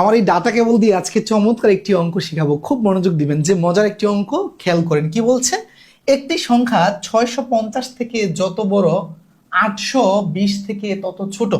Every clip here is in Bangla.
আমার এই ডাটা কেবল দিয়ে আজকে চমৎকার একটি অঙ্ক শেখাবো। খুব মনোযোগ দিবেন যে মজার একটি অঙ্ক খেয়াল করেন। কি বলছে? একটি সংখ্যা ছয়শো পঞ্চাশ থেকে যত বড় আটশো বিশ থেকে তত ছোট।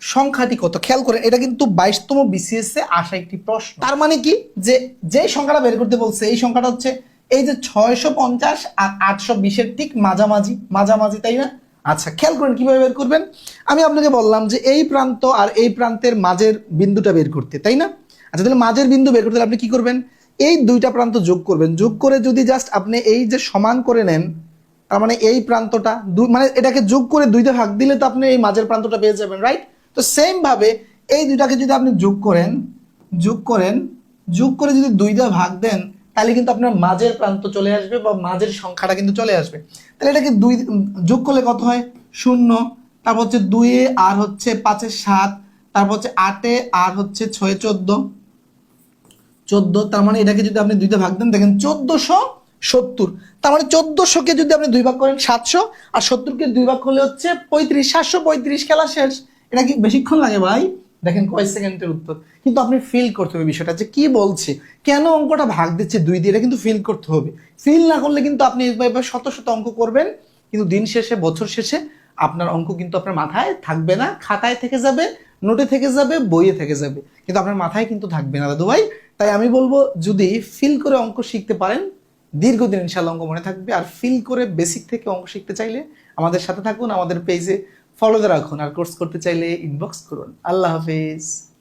সংখ্যাটি কত? খেয়াল করে এটা কিন্তু বাইশতম বিসিএস এ আসা একটি প্রশ্ন। তার মানে কি? যে যে সংখ্যাটা বের করতে বলছে, এই সংখ্যাটা হচ্ছে এই যে ছয়শো পঞ্চাশ আর আটশো বিশের ঠিক মাঝামাঝি। মাঝামাঝি, তাই না? আচ্ছা খেয়াল করেন কীভাবে বের করবেন? আমি আপনাকে বললাম যে এই প্রান্ত আর এই প্রান্তের মাঝের বিন্দুটা বের করতে, তাই না? আচ্ছা তাহলে মাঝের বিন্দু বের করতে আপনি কি করবেন? এই দুইটা প্রান্ত যোগ করবেন। যোগ করে যদি জাস্ট আপনি এই যে সমান করে নেন, তার মানে এই প্রান্তটা মানে এটাকে যোগ করে দুইটা ভাগ দিলে তো আপনি এই মাঝের প্রান্তটা পেয়ে যাবেন রাইট তো সেম ভাবে এই দুইটাকে যদি আপনি যোগ করেন যোগ করেন, যোগ করে যদি দুইটা ভাগ দেন তাহলে কিন্তু আপনার মাঝের প্রান্ত চলে আসবে বা মাঝের সংখ্যাটা কিন্তু চলে আসবে। তাহলে এটাকে দুই যোগ করলে কত হয়? শূন্য। তারপর হচ্ছে দুইয়ে আর হচ্ছে পাঁচে সাত। তারপর হচ্ছে আটে আর হচ্ছে ছয় চোদ্দ। চোদ্দ, তার মানে এটাকে যদি আপনি দুইটা ভাগ দেন, দেখেন চোদ্দশো সত্তর। তার মানে চোদ্দশোকে যদি আপনি দুই ভাগ করেন সাতশো, আর সত্তরকে দুই ভাগ করলে হচ্ছে পঁয়ত্রিশ, সাতশো পঁয়ত্রিশ খেলা শেষ। এটা কি বেশিক্ষণ লাগে ভাই? দেখেন কয় সেকেন্ডের উত্তর। কিন্তু আপনি ফিল করতে হবে বিষয়টা যে কি বলছে, কেন অঙ্কটা ভাগ দিচ্ছে দুই দিয়ে, এটা কিন্তু ফিল করতে হবে। ফিল না করলে কিন্তু আপনি শত শত অঙ্ক করবেন, কিন্তু দিন শেষে, বছর শেষে আপনার অঙ্ক কিন্তু আপনার মাথায় থাকবে না, খাতায় থেকে যাবে, নোটে থেকে যাবে, বইয়ে থেকে যাবে। কিন্তু আপনার মাথায় কিন্তু থাকবে না দাদু ভাই তাই আমি বলব, যদি ফিল করে অঙ্ক শিখতে পারেন, দীর্ঘদিন ইনশাল্লাহ অঙ্ক মনে থাকবে। আর ফিল করে বেসিক থেকে অঙ্ক শিখতে চাইলে আমাদের সাথে থাকুন, আমাদের পেজে ফলো রাখুন আর কোর্স করতে চাইলে ইনবক্স করুন। আল্লাহ হাফিজ।